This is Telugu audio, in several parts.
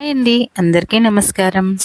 అండి. అందరికీ నమస్కారం.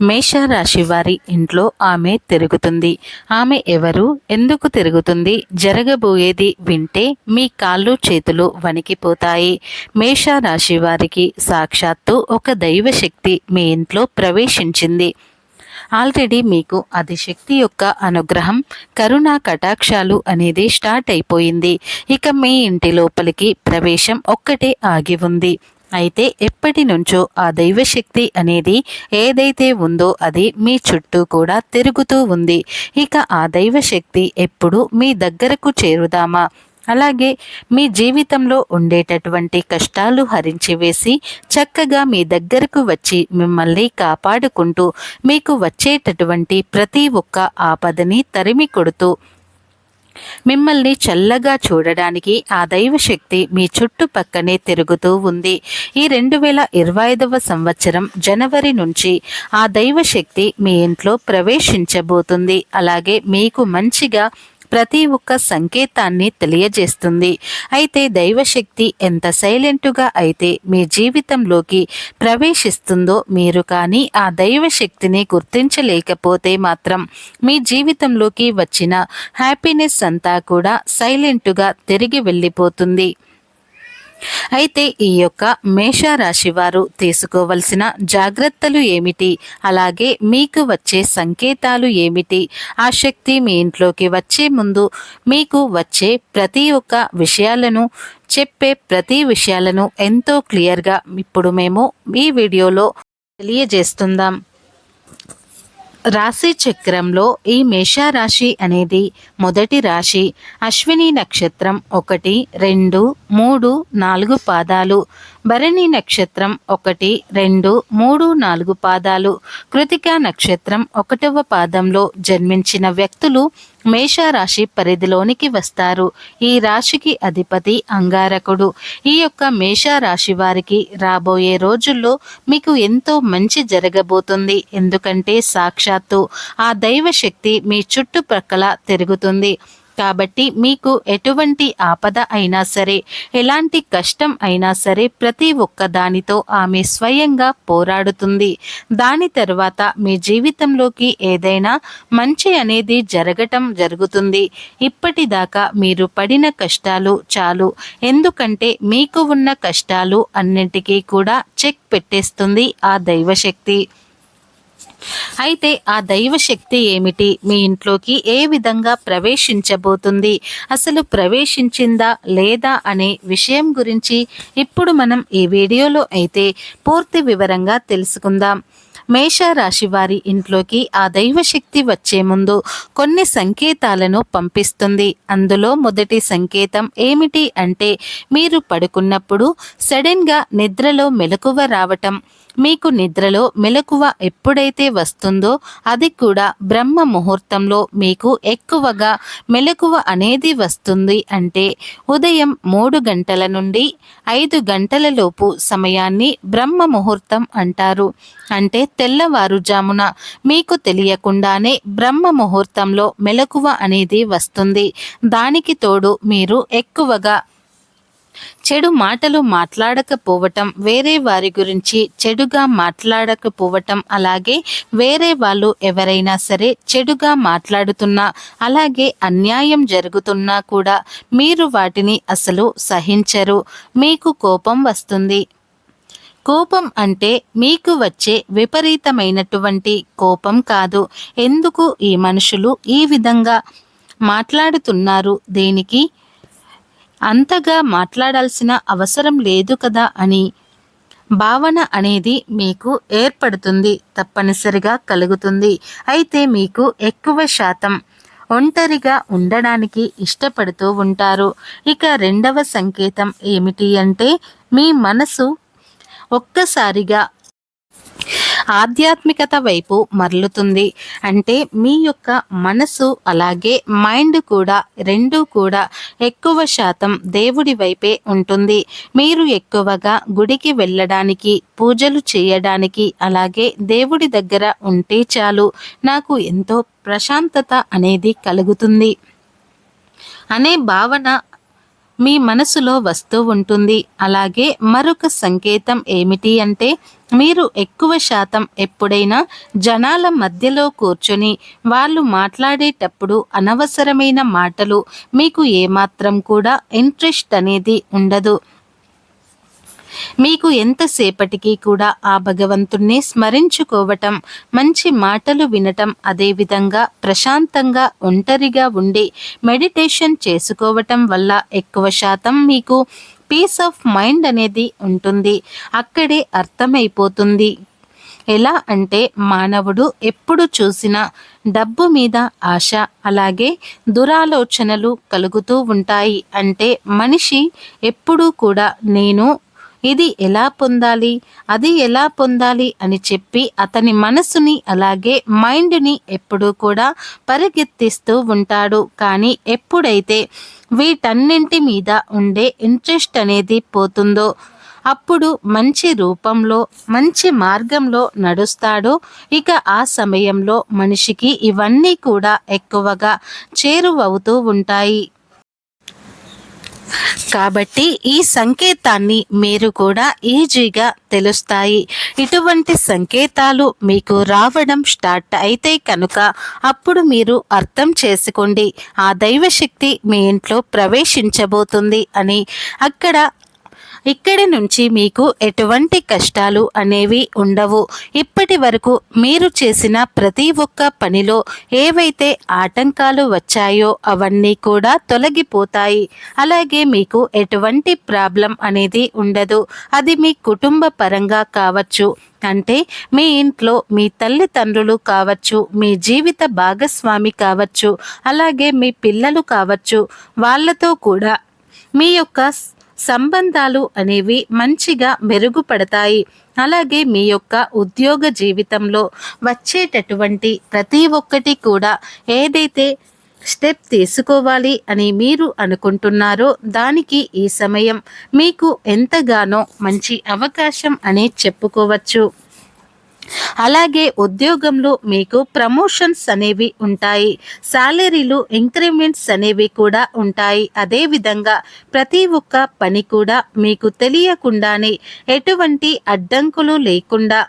మేష రాశి వారి ఇంట్లో ఆమె తిరుగుతుంది. ఆమె ఎవరు? ఎందుకు తిరుగుతుంది? జరగబోయేది వింటే మీ కాళ్ళు చేతులు వణికిపోతాయి. మేష రాశి వారికి సాక్షాత్తు ఒక దైవశక్తి మీ ఇంట్లో ప్రవేశించింది. ఆల్రెడీ మీకు అది శక్తి యొక్క అనుగ్రహం కరుణ కటాక్షాలు అనేది స్టార్ట్ అయిపోయింది. ఇక మీ ఇంటి లోపలికి ప్రవేశం ఒక్కటే ఆగి ఉంది. అయితే ఎప్పటి నుంచో ఆ దైవశక్తి అనేది ఏదైతే ఉందో అది మీ చుట్టూ కూడా తిరుగుతూ ఉంది. ఇక ఆ దైవశక్తి ఎప్పుడు మీ దగ్గరకు చేరుదామా? అలాగే మీ జీవితంలో ఉండేటటువంటి కష్టాలు హరించివేసి చక్కగా మీ దగ్గరకు వచ్చి మిమ్మల్ని కాపాడుకుంటూ మీకు వచ్చేటటువంటి ప్రతి ఒక్క ఆపదని తరిమి కొడుతూ మిమ్మల్ని చల్లగా చూడడానికి ఆ దైవశక్తి మీ చుట్టుపక్కనే తిరుగుతూ ఉంది. ఈ రెండు వేల ఇరవై ఐదవ సంవత్సరం జనవరి నుంచి ఆ దైవశక్తి మీ ఇంట్లో ప్రవేశించబోతుంది. అలాగే మీకు మంచిగా ప్రతి ఒక్క సంకేతాన్ని తెలియజేస్తుంది. అయితే దైవశక్తి ఎంత సైలెంటుగా అయితే మీ జీవితంలోకి ప్రవేశిస్తుందో మీరు కానీ ఆ దైవశక్తిని గుర్తించలేకపోతే మాత్రం మీ జీవితంలోకి వచ్చిన హ్యాపీనెస్ అంతా కూడా సైలెంటుగా తిరిగి వెళ్ళిపోతుంది. అయితే ఈ యొక్క మేషరాశి వారు తీసుకోవలసిన జాగ్రత్తలు ఏమిటి? అలాగే మీకు వచ్చే సంకేతాలు ఏమిటి? ఆ శక్తి మీ ఇంట్లోకి వచ్చే ముందు మీకు వచ్చే ప్రతి ఒక్క విషయాలను చెప్పే ప్రతి విషయాలను ఎంతో క్లియర్గా ఇప్పుడు మేము ఈ వీడియోలో తెలియజేస్తుందాం. రాశి చక్రంలో ఈ మేషారాశి అనేది మొదటి రాశి అశ్విని నక్షత్రం ఒకటి రెండు మూడు నాలుగు పాదాలు. భరణి నక్షత్రం ఒకటి రెండు మూడు నాలుగు పాదాలు. కృతికా నక్షత్రం ఒకటవ పాదంలో జన్మించిన వ్యక్తులు మేషరాశి పరిధిలోనికి వస్తారు. ఈ రాశికి అధిపతి అంగారకుడు. ఈ యొక్క మేషరాశి వారికి రాబోయే రోజుల్లో మీకు ఎంతో మంచి జరగబోతుంది. ఎందుకంటే సాక్షాత్తు ఆ దైవశక్తి మీ చుట్టుప్రక్కల తిరుగుతుంది. కాబట్టి మీకు ఎటువంటి ఆపద అయినా సరే ఎలాంటి కష్టం అయినా సరే ప్రతి ఒక్క దానితో ఆమె స్వయంగా పోరాడుతుంది. దాని తర్వాత మీ జీవితంలోకి ఏదైనా మంచి అనేది జరగటం జరుగుతుంది. ఇప్పటిదాకా మీరు పడిన కష్టాలు చాలు. ఎందుకంటే మీకు ఉన్న కష్టాలు అన్నింటికీ కూడా చెక్ పెట్టేస్తుంది ఆ దైవశక్తి. అయితే ఆ దైవ శక్తి ఏమిటి? మీ ఇంట్లోకి ఏ విధంగా ప్రవేశించబోతుంది? అసలు ప్రవేశించిందా లేదా అనే విషయం గురించి ఇప్పుడు మనం ఈ వీడియోలో అయితే పూర్తి వివరంగా తెలుసుకుందాం. మేషరాశి వారి ఇంట్లోకి ఆ దైవశక్తి వచ్చే ముందు కొన్ని సంకేతాలను పంపిస్తుంది. అందులో మొదటి సంకేతం ఏమిటి అంటే మీరు పడుకున్నప్పుడు సడన్గా నిద్రలో మెలకువ రావటం. మీకు నిద్రలో మెలకువ ఎప్పుడైతే వస్తుందో అది కూడా బ్రహ్మ ముహూర్తంలో మీకు ఎక్కువగా మెలకువ అనేది వస్తుంది అంటే ఉదయం మూడు గంటల నుండి ఐదు గంటల లోపు సమయాన్ని బ్రహ్మ ముహూర్తం అంటారు. అంటే తెల్లవారుజామున మీకు తెలియకుండానే బ్రహ్మ ముహూర్తంలో మెలకువ అనేది వస్తుంది. దానికి తోడు మీరు ఎక్కువగా చెడు మాటలు మాట్లాడకపోవటం వేరే వారి గురించి చెడుగా మాట్లాడకపోవటం అలాగే వేరే వాళ్ళు ఎవరైనా సరే చెడుగా మాట్లాడుతున్నా అలాగే అన్యాయం జరుగుతున్నా కూడా మీరు వాటిని అసలు సహించరు. మీకు కోపం వస్తుంది. కోపం అంటే మీకు వచ్చే విపరీతమైనటువంటి కోపం కాదు. ఎందుకు ఈ మనుషులు ఈ విధంగా మాట్లాడుతున్నారు? దేనికి? అంతగా మాట్లాడాల్సిన అవసరం లేదు కదా అని. భావన అనేది మీకు ఏర్పడుతుంది తప్పనిసరిగా కలుగుతుంది. అయితే మీకు ఎక్కువ శాతం ఒంటరిగా ఉండడానికి ఇష్టపడుతూ ఉంటారు. ఇక రెండవ సంకేతం ఏమిటి అంటే మీ మనసు ఒక్కసారిగా ఆధ్యాత్మికత వైపు మరలుతుంది. అంటే మీ యొక్క మనసు అలాగే మైండ్ కూడా రెండు కూడా ఎక్కువ శాతం దేవుడి వైపే ఉంటుంది. మీరు ఎక్కువగా గుడికి వెళ్ళడానికి పూజలు చేయడానికి అలాగే దేవుడి దగ్గర ఉంటే చాలు. నాకు ఎంతో ప్రశాంతత అనేది కలుగుతుంది. అనే భావన మీ మనసులో వస్తూ ఉంటుంది. అలాగే మరొక సంకేతం ఏమిటి అంటే మీరు ఎక్కువ శాతం ఎప్పుడైనా జనాల మధ్యలో కూర్చొని వాళ్ళు మాట్లాడేటప్పుడు అనవసరమైన మాటలు మీకు ఏమాత్రం కూడా ఇంట్రెస్ట్ అనేది ఉండదు. మీకు ఎంతసేపటికి కూడా ఆ భగవంతుణ్ణి స్మరించుకోవటం మంచి మాటలు వినటం అదేవిధంగా ప్రశాంతంగా ఒంటరిగా ఉండి మెడిటేషన్ చేసుకోవటం వల్ల ఎక్కువ శాతం మీకు పీస్ ఆఫ్ మైండ్ అనేది ఉంటుంది. అక్కడే అర్థమైపోతుంది. ఎలా అంటే మానవుడు ఎప్పుడు చూసినా డబ్బు మీద ఆశ అలాగే దురాలోచనలు కలుగుతూ ఉంటాయి. అంటే మనిషి ఎప్పుడూ కూడా నేను ఇది ఎలా పొందాలి అది ఎలా పొందాలి అని చెప్పి అతని మనసుని అలాగే మైండ్ని ఎప్పుడూ కూడా పరిగెత్తిస్తూ ఉంటాడు. కానీ ఎప్పుడైతే వీటన్నింటి మీద ఉండే ఇంట్రెస్ట్ అనేది పోతుందో? అప్పుడు మంచి రూపంలో మంచి మార్గంలో నడుస్తాడో? ఇక ఆ సమయంలో మనిషికి ఇవన్నీ కూడా ఎక్కువగా చేరువవుతూ ఉంటాయి. కాబట్టి ఈ సంకేతాన్ని మీరు కూడా ఈజీగా తెలుస్తాయి. ఇటువంటి సంకేతాలు మీకు రావడం స్టార్ట్ అయితే కనుక అప్పుడు మీరు అర్థం చేసుకోండి. ఆ దైవశక్తి మీ ఇంట్లో ప్రవేశించబోతుంది అని. అక్కడ ఇక్కడి నుంచి మీకు ఎటువంటి కష్టాలు అనేవి ఉండవు. ఇప్పటి వరకు మీరు చేసిన ప్రతి ఒక్క పనిలో ఏవైతే ఆటంకాలు వచ్చాయో అవన్నీ కూడా తొలగిపోతాయి. అలాగే మీకు ఎటువంటి ప్రాబ్లం అనేది ఉండదు. అది మీ కుటుంబ పరంగా కావచ్చు. అంటే మీ ఇంట్లో మీ తల్లిదండ్రులు కావచ్చు మీ జీవిత భాగస్వామి కావచ్చు అలాగే మీ పిల్లలు కావచ్చు వాళ్ళతో కూడా మీ యొక్క సంబంధాలు అనేవి మంచిగా మెరుగుపడతాయి. అలాగే మీ యొక్క ఉద్యోగ జీవితంలో వచ్చేటటువంటి ప్రతి ఒక్కటి కూడా ఏదైతే స్టెప్ తీసుకోవాలి అని మీరు అనుకుంటున్నారో దానికి ఈ సమయం మీకు ఎంతగానో మంచి అవకాశం అనే చెప్పుకోవచ్చు. అలాగే ఉద్యోగంలో మీకు ప్రమోషన్స్ అనేవి ఉంటాయి. శాలరీలు ఇంక్రిమెంట్స్ అనేవి కూడా ఉంటాయి. అదేవిధంగా ప్రతి ఒక్క పని కూడా మీకు తెలియకుండానే ఎటువంటి అడ్డంకులు లేకుండా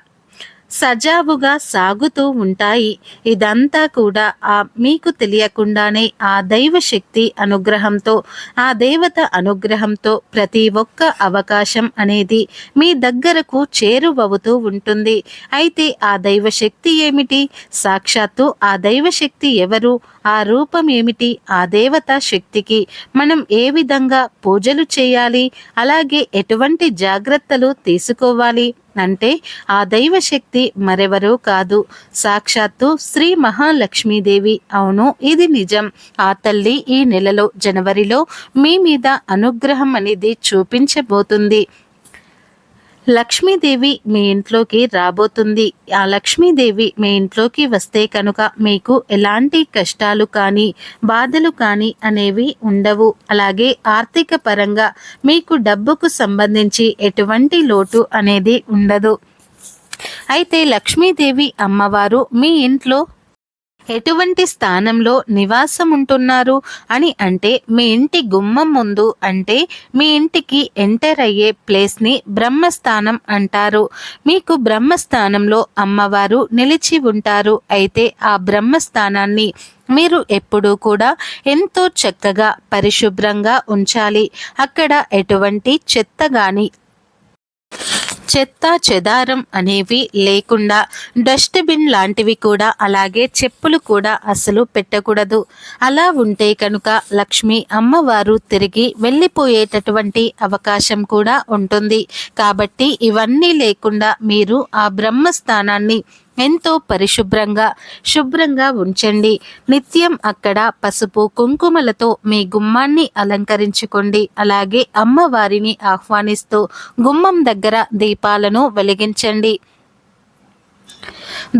సజావుగా సాగుతూ ఉంటాయి. ఇదంతా కూడా ఆ మీకు తెలియకుండానే ఆ దైవ శక్తి అనుగ్రహంతో ఆ దేవత అనుగ్రహంతో ప్రతి ఒక్క అవకాశం అనేది మీ దగ్గరకు చేరువవుతూ ఉంటుంది. అయితే ఆ దైవ శక్తి ఏమిటి? సాక్షాత్తు ఆ దైవ శక్తి ఎవరు? ఆ రూపం ఏమిటి? ఆ దేవత శక్తికి మనం ఏ విధంగా పూజలు చేయాలి? అలాగే ఎటువంటి జాగ్రత్తలు తీసుకోవాలి? అంటే ఆ దైవశక్తి మరెవరూ కాదు. సాక్షాత్తు శ్రీ మహాలక్ష్మీదేవి. అవును ఇది నిజం. ఆ తల్లి ఈ నెలలో జనవరిలో మీ మీద అనుగ్రహం అనేది చూపించబోతుంది. లక్ష్మీదేవి మీ ఇంట్లోకి రాబోతుంది. ఆ లక్ష్మీదేవి మీ ఇంట్లోకి వస్తే కనుక మీకు ఎలాంటి కష్టాలు కానీ బాధలు కానీ అనేవి ఉండవు. అలాగే ఆర్థిక పరంగా మీకు డబ్బుకు సంబంధించి ఎటువంటి లోటు అనేది ఉండదు. అయితే లక్ష్మీదేవి అమ్మవారు మీ ఇంట్లో ఎటువంటి స్థానంలో నివాసం ఉంటున్నారు అని అంటే మీ ఇంటి గుమ్మం ముందు అంటే మీ ఇంటికి ఎంటర్ అయ్యే ప్లేస్ని బ్రహ్మస్థానం అంటారు. మీకు బ్రహ్మస్థానంలో అమ్మవారు నిలిచి ఉంటారు. అయితే ఆ బ్రహ్మస్థానాన్ని మీరు ఎప్పుడూ కూడా ఎంతో చక్కగా పరిశుభ్రంగా ఉంచాలి. అక్కడ ఎటువంటి చెత్త కానీ చెత్త చెదారం అనేవి లేకుండా డస్ట్బిన్ లాంటివి కూడా అలాగే చెప్పులు కూడా అసలు పెట్టకూడదు. అలా ఉంటే కనుక లక్ష్మి అమ్మవారు తిరిగి వెళ్ళిపోయేటటువంటి అవకాశం కూడా ఉంటుంది. కాబట్టి ఇవన్నీ లేకుండా మీరు ఆ బ్రహ్మస్థానాన్ని ఎంతో పరిశుభ్రంగా శుభ్రంగా ఉంచండి. నిత్యం అక్కడ పసుపు కుంకుమలతో మీ గుమ్మాన్ని అలంకరించుకోండి. అలాగే అమ్మవారిని ఆహ్వానిస్తూ గుమ్మం దగ్గర దీపాలను వెలిగించండి.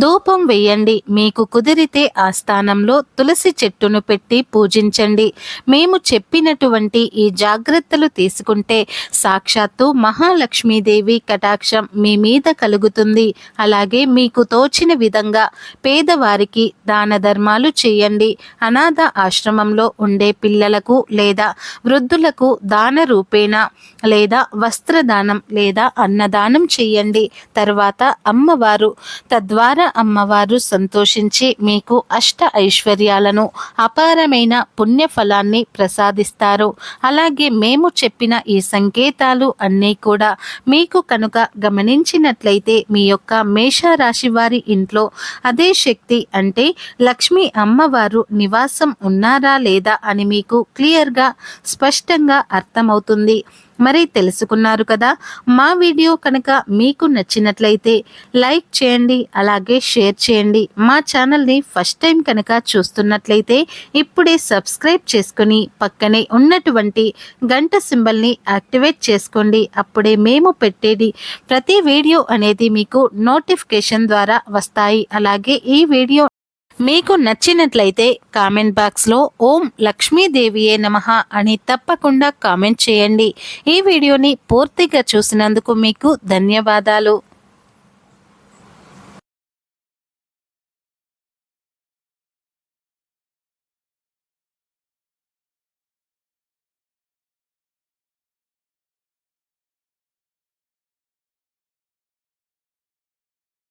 ధూపం వేయండి. మీకు కుదిరితే ఆ స్థానంలో తులసి చెట్టును పెట్టి పూజించండి. మేము చెప్పినటువంటి ఈ జాగ్రత్తలు తీసుకుంటే సాక్షాత్తు మహాలక్ష్మీదేవి కటాక్షం మీ మీద కలుగుతుంది. అలాగే మీకు తోచిన విధంగా పేదవారికి దాన ధర్మాలు చేయండి. అనాథ ఆశ్రమంలో ఉండే పిల్లలకు లేదా వృద్ధులకు దాన రూపేణ లేదా వస్త్రదానం లేదా అన్నదానం చేయండి. తర్వాత అమ్మవారు తద్వారా అమ్మవారు సంతోషించి మీకు అష్ట ఐశ్వర్యాలను అపారమైన పుణ్యఫలాన్ని ప్రసాదిస్తారు. అలాగే మేము చెప్పిన ఈ సంకేతాలు అన్నీ కూడా మీకు కనుక గమనించినట్లయితే మీ యొక్క మేషరాశి వారి ఇంట్లో అదే శక్తి అంటే లక్ష్మీ అమ్మవారు నివాసం ఉన్నారా లేదా అని మీకు క్లియర్గా స్పష్టంగా అర్థమవుతుంది. మరి తెలుసుకున్నారు కదా. మా వీడియో కనుక మీకు నచ్చినట్లయితే లైక్ చేయండి అలాగే షేర్ చేయండి. మా ఛానల్ని ఫస్ట్ టైం కనుక చూస్తున్నట్లయితే ఇప్పుడే సబ్స్క్రైబ్ చేసుకుని పక్కనే ఉన్నటువంటి గంట సింబల్ని యాక్టివేట్ చేసుకోండి. అప్పుడే మేము పెట్టేది ప్రతి వీడియో అనేది మీకు నోటిఫికేషన్ ద్వారా వస్తాయి. అలాగే ఈ వీడియో మీకు నచ్చినట్లయితే కామెంట్ బాక్స్లో ఓం లక్ష్మీదేవియే నమ అని తప్పకుండా కామెంట్ చేయండి. ఈ వీడియోని పూర్తిగా చూసినందుకు మీకు ధన్యవాదాలు.